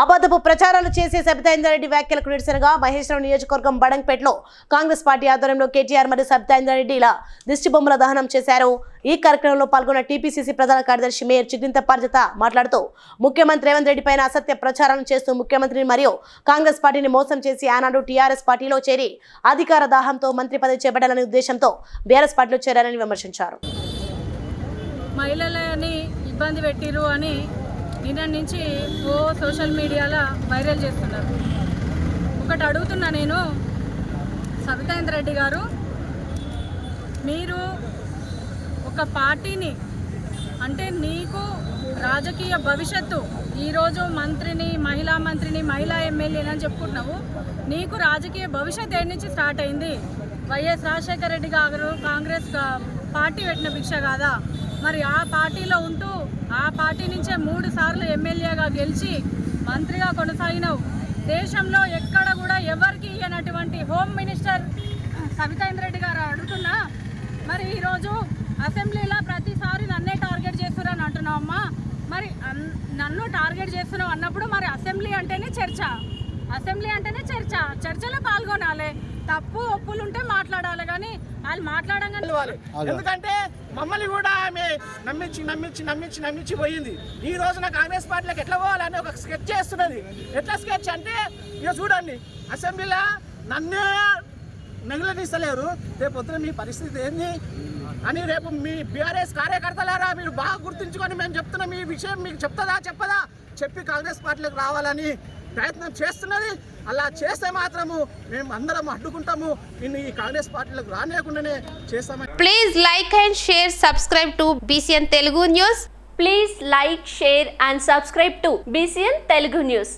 అబద్ధపు ప్రచారాలు చేసే సబితాయిందరెడ్డి వ్యాఖ్యలకు నిరసనగా మహేశ్వరం నియోజకవర్గం బడంగ్పేటలో కాంగ్రెస్ పార్టీ ఆధ్వర్యంలో కేటీఆర్ మరియు సబితాయిందరెడ్డిల దిష్టి బొమ్మల దహనం చేశారు. ఈ కార్యక్రమంలో పాల్గొన్న టీపీసీసీ ప్రధాన కార్యదర్శి మేయర్ చిగ్గింత పార్జత మాట్లాడుతూ ముఖ్యమంత్రి రేవంత్ రెడ్డి పైన అసత్య ప్రచారాలను చేస్తూ ముఖ్యమంత్రిని మరియు కాంగ్రెస్ పార్టీని మోసం చేసి ఆనాడు టీఆర్ఎస్ పార్టీలో చేరి అధికార దాహంతో మంత్రి పదవి చేపట్టాలనే ఉద్దేశంతో బీఆర్ఎస్ పార్టీలో చేరారని విమర్శించారు. మహిళలని ఇబ్బంది పెట్టిరు అని నిన్న నుంచి ఓ సోషల్ మీడియాలో వైరల్ చేస్తున్నారు. ఒకటి అడుగుతున్నా నేను సవితేంద్ర రెడ్డి గారు మీరు ఒక పార్టీని అంటే నీకు రాజకీయ భవిష్యత్తు ఈరోజు మంత్రిని మహిళా మంత్రిని మహిళా ఎమ్మెల్యేని అని చెప్పుకుంటున్నావు. నీకు రాజకీయ భవిష్యత్తు ఏడు నుంచి స్టార్ట్ అయింది? వైఎస్ రాజశేఖర రెడ్డి గారు కాంగ్రెస్ పార్టీ పెట్టిన భిక్ష కాదా? మరి ఆ పార్టీలో ఉంటూ పార్టీ నుంచే మూడు సార్లు ఎమ్మెల్యేగా గెలిచి మంత్రిగా కొనసాగినావు. దేశంలో ఎక్కడ కూడా ఎవరికి ఇయ్యనటువంటి హోమ్ మినిస్టర్ సవితేంద్ర రెడ్డి గారు అడుగుతున్నా మరి ఈరోజు అసెంబ్లీలో ప్రతిసారి నన్నే టార్గెట్ చేస్తున్నారని అంటున్నావమ్మా మరి అన్- నన్ను టార్గెట్ చేస్తున్నావు అన్నప్పుడు మరి అసెంబ్లీ అంటేనే చర్చ. అసెంబ్లీ అంటేనే చర్చ. చర్చలో పాల్గొనాలి. తప్పు ఒప్పులు ఉంటే మాట్లాడాలి కానీ వాళ్ళు మాట్లాడంగా ఎందుకంటే మమ్మల్ని కూడా ఆమె నమ్మించి నమ్మించి నమ్మించి నమ్మించి పోయింది. ఈ రోజున కాంగ్రెస్ పార్టీలకు ఎట్లా పోవాలని ఒక స్కెచ్ చేస్తున్నది. ఎట్లా స్కెచ్ అంటే ఇక చూడండి అసెంబ్లీలో నన్నే నగిలనిస్తలేరు రేపు పొద్దున మీ పరిస్థితి ఏంది? అని రేపు మీ బీఆర్ఎస్ కార్యకర్తలారా మీరు బాగా గుర్తుంచుకొని మేము చెప్తున్నాం. ఈ విషయం మీకు చెప్తుందా చెప్పదా? చెప్పి కాంగ్రెస్ పార్టీలకు రావాలని ప్రయత్నం చేస్తున్నది. అలా చేస్తే మాత్రము మేము అందరం అడ్డుకుంటాము. నిన్ను ఈ కాంగ్రెస్ పార్టీలకు రానేకుండానే చేస్తాము please like and share subscribe to BCN Telugu news please like share and subscribe to BCN Telugu news